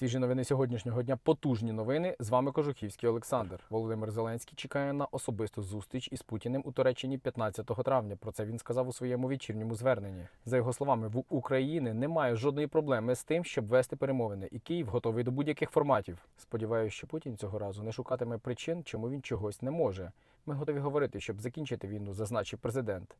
Свіжі новини сьогоднішнього дня. Потужні новини. З вами Кожухівський Олександр. Володимир Зеленський чекає на особисту зустріч із Путіним у Туреччині 15 травня. Про це він сказав у своєму вечірньому зверненні. За його словами, в Україні немає жодної проблеми з тим, щоб вести перемовини, і Київ готовий до будь-яких форматів. Сподіваюся, що Путін цього разу не шукатиме причин, чому він чогось не може. Ми готові говорити, щоб закінчити війну, зазначив президент.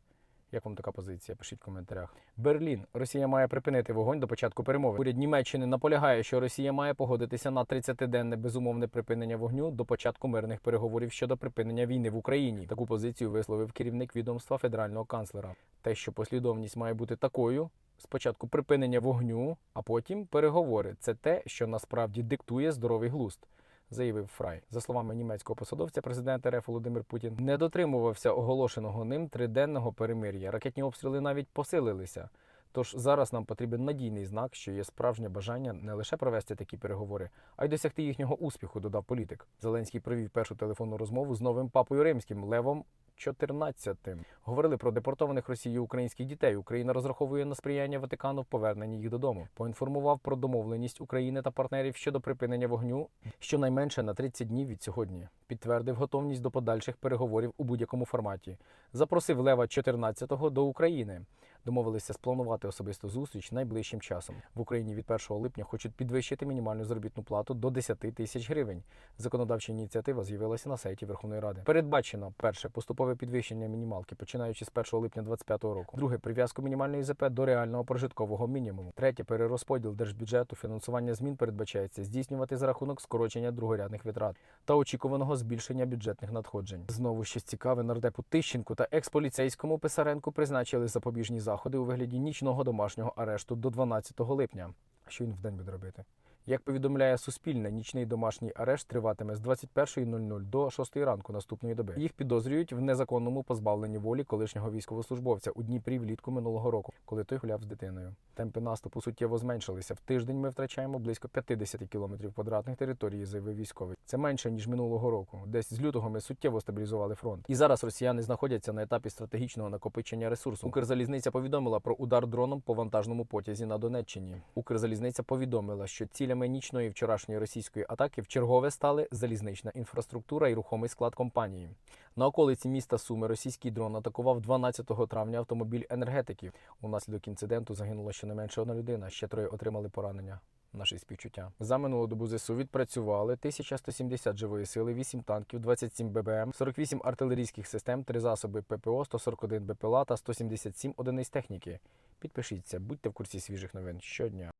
Як вам така позиція? Пишіть в коментарях. Берлін. Росія має припинити вогонь до початку перемовин. Уряд Німеччини наполягає, що Росія має погодитися на 30-денне безумовне припинення вогню до початку мирних переговорів щодо припинення війни в Україні. Таку позицію висловив керівник відомства федерального канцлера. Те, що послідовність має бути такою. Спочатку припинення вогню, а потім переговори. Це те, що насправді диктує здоровий глузд заявив Фрай. За словами німецького посадовця, президент РФ Володимир Путін не дотримувався оголошеного ним триденного перемир'я. Ракетні обстріли навіть посилилися. Тож зараз нам потрібен надійний знак, що є справжнє бажання не лише провести такі переговори, а й досягти їхнього успіху, додав політик. Зеленський провів першу телефонну розмову з новим папою римським Левом 14-тим. Говорили про депортованих Росією українських дітей. Україна розраховує на сприяння Ватикану в поверненні їх додому. Поінформував про домовленість України та партнерів щодо припинення вогню щонайменше на 30 днів від сьогодні. Підтвердив готовність до подальших переговорів у будь-якому форматі. Запросив Лева 14-го до України. Домовилися спланувати особисту зустріч найближчим часом. В Україні від 1 липня хочуть підвищити мінімальну заробітну плату до 10 тисяч гривень. Законодавча ініціатива з'явилася на сайті Верховної Ради. Передбачено перше поступове підвищення мінімалки, починаючи з 1 липня 2025 року. Друге прив'язку мінімальної ЗП до реального прожиткового мінімуму. Третє перерозподіл держбюджету. Фінансування змін передбачається здійснювати за рахунок скорочення другорядних витрат та очікуваного збільшення бюджетних надходжень. Знову щось цікаве нардепу Тищенку та експоліцейському Писаренку призначили запобіжні у вигляді нічного домашнього арешту до 12 липня. Що він вдень буде робити? Як повідомляє Суспільне, нічний домашній арешт триватиме з 21.00 до 6 ранку наступної доби. Їх підозрюють в незаконному позбавленні волі колишнього військовослужбовця у Дніпрі влітку минулого року, коли той гуляв з дитиною. Темпи наступу суттєво зменшилися. В тиждень ми втрачаємо близько 50 кілометрів квадратних території, заявив військовий. Це менше ніж минулого року. Десь з лютого ми суттєво стабілізували фронт. І зараз росіяни знаходяться на етапі стратегічного накопичення ресурсу. Укрзалізниця повідомила про удар дроном по вантажному потязі на Донеччині. Укрзалізниця повідомила, що цілями нічної вчорашньої російської атаки в чергове стали залізнична інфраструктура і рухомий склад компанії. На околиці міста Суми російський дрон атакував 12 травня автомобіль енергетиків. Унаслідок інциденту загинула щонайменше одна людина, ще троє отримали поранення. Наші співчуття за минулу добу ЗСУ відпрацювали 1170 живої сили, 8 танків, 27 ББМ, 48 артилерійських систем, 3 засоби ППО, 141 БПЛА та 177 одиниць техніки. Підпишіться, будьте в курсі свіжих новин щодня.